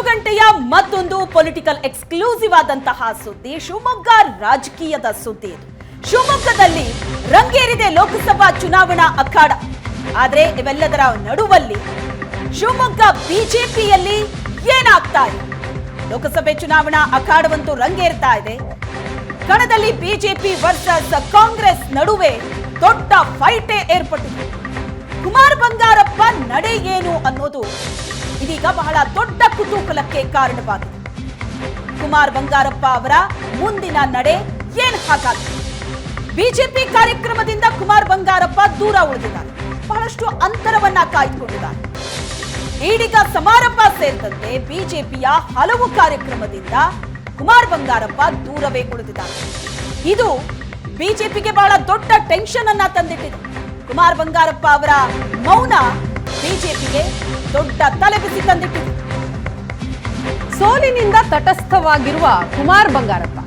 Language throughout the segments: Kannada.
ಹತ್ತು ಗಂಟೆಯ ಮತ್ತೊಂದು ಪೊಲಿಟಿಕಲ್ ಎಕ್ಸ್ಕ್ಲೂಸಿವ್ ಆದಂತಹ ಸುದ್ದಿ, ಶಿವಮೊಗ್ಗ ರಾಜಕೀಯದ ಸುದ್ದಿ. ಶಿವಮೊಗ್ಗದಲ್ಲಿ ರಂಗೇರಿದೆ ಲೋಕಸಭಾ ಚುನಾವಣಾ ಅಖಾಡ. ಆದ್ರೆ ಇವೆಲ್ಲದರ ನಡುವಲ್ಲಿ ಶಿವಮೊಗ್ಗ ಬಿಜೆಪಿಯಲ್ಲಿ ಏನಾಗ್ತಾ ಇದೆ? ಲೋಕಸಭೆ ಚುನಾವಣಾ ಅಖಾಡವಂತೂ ರಂಗೇರ್ತಾ ಇದೆ. ಕಣದಲ್ಲಿ ಬಿಜೆಪಿ ವರ್ಸಸ್ ಕಾಂಗ್ರೆಸ್ ನಡುವೆ ದೊಡ್ಡ ಫೈಟೇ ಏರ್ಪಟ್ಟಿದೆ. ಕುಮಾರ್ ಬಂಗಾರಪ್ಪ ನಡೆ ಏನು ಅನ್ನೋದು ಇದೀಗ ಬಹಳ ದೊಡ್ಡ ಕುತೂಹಲಕ್ಕೆ ಕಾರಣವಾಗಿದೆ. ಕುಮಾರ್ ಬಂಗಾರಪ್ಪ ಅವರ ಮುಂದಿನ ನಡೆ ಏನ್ ಹಾಗಾಗಿದೆ ಬಿಜೆಪಿ ಕಾರ್ಯಕ್ರಮದಿಂದ ಕುಮಾರ್ ಬಂಗಾರಪ್ಪ ದೂರ ಉಳಿದಿದ್ದಾರೆ. ಬಹಳಷ್ಟು ಅಂತರವನ್ನ ಕಾಯ್ದುಕೊಂಡಿದ್ದಾರೆ. ಈಡಿಗ ಸಮಾರಂಭ ಸೇರಿದಂತೆ ಬಿಜೆಪಿಯ ಹಲವು ಕಾರ್ಯಕ್ರಮದಿಂದ ಕುಮಾರ್ ಬಂಗಾರಪ್ಪ ದೂರವೇ ಉಳಿದಿದ್ದಾರೆ. ಇದು ಬಿಜೆಪಿಗೆ ಬಹಳ ದೊಡ್ಡ ಟೆನ್ಷನ್ ಅನ್ನ ತಂದಿಟ್ಟಿದೆ. ಕುಮಾರ್ ಬಂಗಾರಪ್ಪ ಅವರ ಮೌನ ಬಿಜೆಪಿಗೆ ದೊಡ್ಡ ತಲೆಬಿಸಿ ತಂದಿಟ್ಟಿದೆ ಸೋಲಿನಿಂದ ತಟಸ್ಥವಾಗಿರುವ ಕುಮಾರ್ ಬಂಗಾರಪ್ಪ,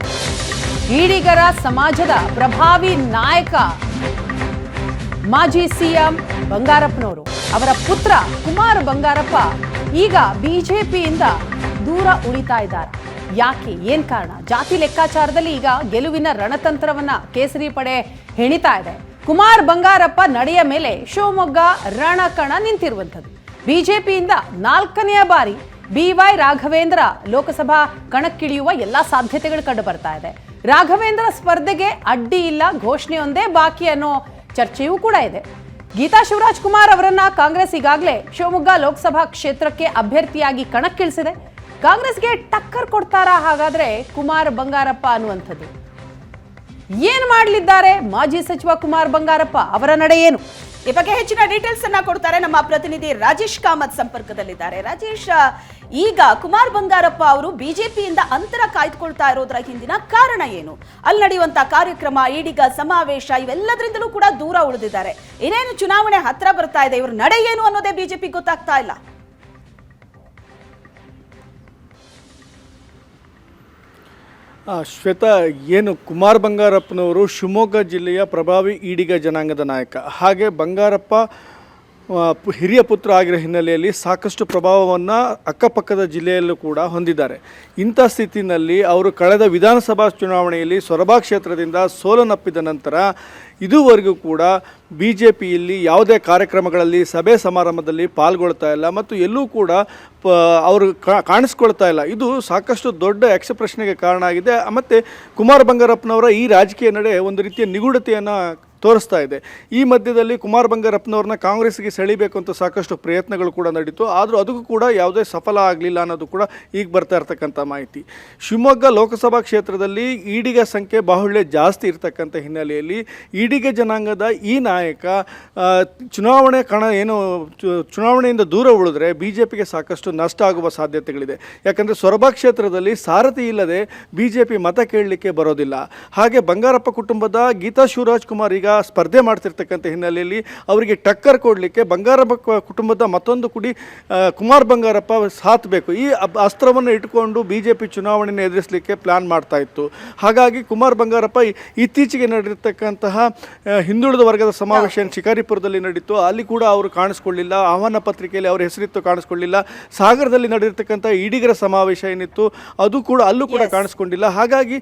ಈಡಿಗರ ಸಮಾಜದ ಪ್ರಭಾವಿ ನಾಯಕ ಮಾಜಿ ಸಿಎಂ ಬಂಗಾರಪ್ಪನವರು, ಅವರ ಪುತ್ರ ಕುಮಾರ್ ಬಂಗಾರಪ್ಪ ಈಗ ಬಿಜೆಪಿಯಿಂದ ದೂರ ಉಳಿತಾ ಇದ್ದಾರೆ. ಯಾಕೆ, ಏನ್ ಕಾರಣ? ಜಾತಿ ಲೆಕ್ಕಾಚಾರದಲ್ಲಿ ಈಗ ಗೆಲುವಿನ ರಣತಂತ್ರವನ್ನ ಕೇಸರಿ ಪಡೆ ಹೆಣಿತಾ ಇದೆ. ಕುಮಾರ್ ಬಂಗಾರಪ್ಪ ನಡೆಯ ಮೇಲೆ ಶಿವಮೊಗ್ಗ ರಣಕಣ ನಿಂತಿರುವಂಥದ್ದು. ಬಿಜೆಪಿಯಿಂದ ನಾಲ್ಕನೆಯ ಬಾರಿ ಬಿ ವೈ ರಾಘವೇಂದ್ರ ಲೋಕಸಭಾ ಕಣಕ್ಕಿಳಿಯುವ ಎಲ್ಲ ಸಾಧ್ಯತೆಗಳು ಕಂಡು ಬರ್ತಾ ಇದೆ. ರಾಘವೇಂದ್ರ ಸ್ಪರ್ಧೆಗೆ ಅಡ್ಡಿ ಇಲ್ಲ, ಘೋಷಣೆಯೊಂದೇ ಬಾಕಿ ಅನ್ನೋ ಚರ್ಚೆಯೂ ಕೂಡ ಇದೆ. ಗೀತಾ ಶಿವರಾಜ್ ಕುಮಾರ್ ಅವರನ್ನ ಕಾಂಗ್ರೆಸ್ ಈಗಾಗಲೇ ಶಿವಮೊಗ್ಗ ಲೋಕಸಭಾ ಕ್ಷೇತ್ರಕ್ಕೆ ಅಭ್ಯರ್ಥಿಯಾಗಿ ಕಣಕ್ಕಿಳಿಸಿದೆ. ಕಾಂಗ್ರೆಸ್ಗೆ ಟಕ್ಕರ್ ಕೊಡ್ತಾರಾ ಹಾಗಾದ್ರೆ ಕುಮಾರ್ ಬಂಗಾರಪ್ಪ ಅನ್ನುವಂಥದ್ದು. ಏನ್ ಮಾಡಲಿದ್ದಾರೆ? ಮಾಜಿ ಸಚಿವ ಕುಮಾರ್ ಬಂಗಾರಪ್ಪ, ಅವರ ನಡೆ ಏನು? ಈ ಬಗ್ಗೆ ಹೆಚ್ಚಿನ ಡೀಟೇಲ್ಸ್ ಅನ್ನ ಕೊಡ್ತಾರೆ ನಮ್ಮ ಪ್ರತಿನಿಧಿ ರಾಜೇಶ್ ಕಾಮತ್ ಸಂಪರ್ಕದಲ್ಲಿದ್ದಾರೆ. ರಾಜೇಶ್ ಈಗ ಕುಮಾರ್ ಬಂಗಾರಪ್ಪ ಅವರು ಬಿಜೆಪಿಯಿಂದ ಅಂತರ ಕಾಯ್ದುಕೊಳ್ತಾ ಇರೋದ್ರ ಹಿಂದಿನ ಕಾರಣ ಏನು? ಅಲ್ಲಿ ನಡೆಯುವಂತ ಕಾರ್ಯಕ್ರಮ, ಈಡಿಗ ಸಮಾವೇಶ, ಇವೆಲ್ಲದರಿಂದಲೂ ಕೂಡ ದೂರ ಉಳಿದಿದ್ದಾರೆ. ಏನೇನು ಚುನಾವಣೆ ಹತ್ರ ಬರ್ತಾ ಇದೆ, ಇವ್ರ ನಡೆ ಏನು ಅನ್ನೋದೇ ಬಿಜೆಪಿ ಗೊತ್ತಾಗ್ತಾ ಇಲ್ಲ. ಶ್ವೇತಾ ಏನು ಕುಮಾರ್ ಬಂಗಾರಪ್ಪನವರು ಶಿವಮೊಗ್ಗ ಜಿಲ್ಲೆಯ ಪ್ರಭಾವಿ ಈಡಿಗ ಜನಾಂಗದ ನಾಯಕ. ಹಾಗೆ ಬಂಗಾರಪ್ಪ ಹಿರಿಯ ಪುತ್ರ ಆಗಿರೋ ಹಿನ್ನೆಲೆಯಲ್ಲಿ ಸಾಕಷ್ಟು ಪ್ರಭಾವವನ್ನು ಅಕ್ಕಪಕ್ಕದ ಜಿಲ್ಲೆಯಲ್ಲೂ ಕೂಡ ಹೊಂದಿದ್ದಾರೆ. ಇಂಥ ಸ್ಥಿತಿನಲ್ಲಿ ಅವರು ಕಳೆದ ವಿಧಾನಸಭಾ ಚುನಾವಣೆಯಲ್ಲಿ ಸೊರಬಾ ಕ್ಷೇತ್ರದಿಂದ ಸೋಲನ್ನಪ್ಪಿದ ನಂತರ ಇದುವರೆಗೂ ಕೂಡ ಬಿ ಜೆ ಪಿಯಲ್ಲಿ ಯಾವುದೇ ಕಾರ್ಯಕ್ರಮಗಳಲ್ಲಿ ಸಭೆ ಸಮಾರಂಭದಲ್ಲಿ ಪಾಲ್ಗೊಳ್ತಾ ಇಲ್ಲ ಮತ್ತು ಎಲ್ಲೂ ಕೂಡ ಪ, ಅವರು ಕಾಣಿಸ್ಕೊಳ್ತಾ ಇಲ್ಲ. ಇದು ಸಾಕಷ್ಟು ದೊಡ್ಡ ಯಕ್ಷ ಪ್ರಶ್ನೆಗೆ ಕಾರಣ ಆಗಿದೆ. ಮತ್ತು ಕುಮಾರ್ ಬಂಗಾರಪ್ಪನವರ ಈ ರಾಜಕೀಯ ನಡೆ ಒಂದು ರೀತಿಯ ನಿಗೂಢತೆಯನ್ನು ತೋರಿಸ್ತಾ ಇದೆ. ಈ ಮಧ್ಯದಲ್ಲಿ ಕುಮಾರ್ ಬಂಗಾರಪ್ಪನವ್ರನ್ನ ಕಾಂಗ್ರೆಸ್ಗೆ ಸೆಳಿಬೇಕು ಅಂತ ಸಾಕಷ್ಟು ಪ್ರಯತ್ನಗಳು ಕೂಡ ನಡೀತು. ಆದರೂ ಅದಕ್ಕೂ ಕೂಡ ಯಾವುದೇ ಸಫಲ ಆಗಲಿಲ್ಲ ಅನ್ನೋದು ಕೂಡ ಈಗ ಬರ್ತಾ ಇರ್ತಕ್ಕಂಥ ಮಾಹಿತಿ. ಶಿವಮೊಗ್ಗ ಲೋಕಸಭಾ ಕ್ಷೇತ್ರದಲ್ಲಿ ಈಡಿಗ ಸಂಖ್ಯೆ ಬಾಹುಳ್ಯ ಜಾಸ್ತಿ ಇರತಕ್ಕಂಥ ಹಿನ್ನೆಲೆಯಲ್ಲಿ ಈಡಿಗ ಜನಾಂಗದ ಈ ನಾಯಕ ಚುನಾವಣೆ ಕಣ ಏನು ಚುನಾವಣೆಯಿಂದ ದೂರ ಉಳಿದ್ರೆ ಬಿ ಜೆ ಪಿಗೆ ಸಾಕಷ್ಟು ನಷ್ಟ ಆಗುವ ಸಾಧ್ಯತೆಗಳಿದೆ. ಯಾಕಂದರೆ ಸೊರಬ ಕ್ಷೇತ್ರದಲ್ಲಿ ಸಾರಥಿ ಇಲ್ಲದೆ ಬಿ ಜೆ ಪಿ ಮತ ಕೇಳಲಿಕ್ಕೆ ಬರೋದಿಲ್ಲ. ಹಾಗೆ ಬಂಗಾರಪ್ಪ ಕುಟುಂಬದ ಗೀತಾ ಶಿವರಾಜ್ ಕುಮಾರ್ ಈಗ ಸ್ಪರ್ಧೆ ಮಾಡ್ತಿರ್ತಕ್ಕಂಥ ಹಿನ್ನೆಲೆಯಲ್ಲಿ ಅವರಿಗೆ ಟಕ್ಕರ್ ಕೊಡಲಿಕ್ಕೆ ಬಂಗಾರಪ್ಪ ಕುಟುಂಬದ ಮತ್ತೊಂದು ಕುಡಿ ಕುಮಾರ್ ಬಂಗಾರಪ್ಪ ಸಾಥ್ ಬೇಕು. ಈ ಅಸ್ತ್ರವನ್ನು ಇಟ್ಕೊಂಡು ಬಿ ಜೆ ಪಿ ಚುನಾವಣೆಯನ್ನು ಎದುರಿಸಲಿಕ್ಕೆ ಪ್ಲಾನ್ ಮಾಡ್ತಾ ಇತ್ತು. ಹಾಗಾಗಿ ಕುಮಾರ್ ಬಂಗಾರಪ್ಪ ಇತ್ತೀಚೆಗೆ ನಡೆದಿರ್ತಕ್ಕಂತಹ ಹಿಂದುಳಿದ ವರ್ಗದ ಸಮಾವೇಶ ಏನ್ ಶಿಕಾರಿಪುರದಲ್ಲಿ ನಡೀತು ಅಲ್ಲಿ ಕೂಡ ಅವರು ಕಾಣಿಸ್ಕೊಳ್ಳಿಲ್ಲ. ಆಹ್ವಾನ ಪತ್ರಿಕೆಯಲ್ಲಿ ಅವರ ಹೆಸರಿತ್ತು ಕಾಣಿಸ್ಕೊಳ್ಳಿಲ್ಲ. ಸಾಗರದಲ್ಲಿ ನಡೆದಿರ್ತಕ್ಕಂಥ ಈಡಿಗರ ಸಮಾವೇಶ ಏನಿತ್ತು ಅದು ಕೂಡ ಅಲ್ಲೂ ಕೂಡ ಕಾಣಿಸ್ಕೊಂಡಿಲ್ಲ. ಹಾಗಾಗಿ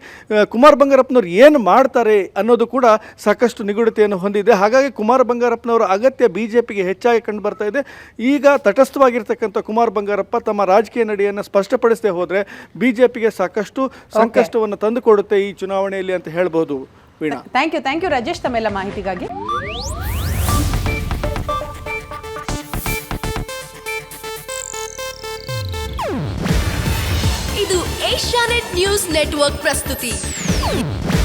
ಕುಮಾರ್ ಬಂಗಾರಪ್ಪನವ್ರು ಏನು ಮಾಡ್ತಾರೆ ಅನ್ನೋದು ಕೂಡ ಸಾಕಷ್ಟು ನಿಗೂಢತೆಯನ್ನು ಹೊಂದಿದೆ. ಹಾಗಾಗಿ ಕುಮಾರ್ ಬಂಗಾರಪ್ಪನವರ ಅಗತ್ಯ ಬಿ ಜೆ ಪಿಗೆ ಹೆಚ್ಚಾಗಿ ಕಂಡು ಬರ್ತಾ ಇದೆ. ಈಗ ತಟಸ್ಥವಾಗಿರ್ತಕ್ಕಂಥ ಕುಮಾರ್ ಬಂಗಾರಪ್ಪ ತಮ್ಮ ರಾಜಕೀಯ ನಡೆಯನ್ನು ಸ್ಪಷ್ಟಪಡಿಸದೆ ಹೋದರೆ ಬಿ ಜೆ ಪಿಗೆ ಸಾಕಷ್ಟು ಸಂಕಷ್ಟವನ್ನು ತಂದುಕೊಡುತ್ತೆ ಈ ಚುನಾವಣೆಯಲ್ಲಿ ಅಂತ ಹೇಳ್ಬೋದು Veena. Thank you thank you Rajesh ತಮ್ಮೆಲ್ಲ ಮಾಹಿತಿಗಾಗಿ. ಇದು ಏಷ್ಯಾನೆಟ್ ನ್ಯೂಸ್ ನೆಟ್ವರ್ಕ್ ಪ್ರಸ್ತುತಿ.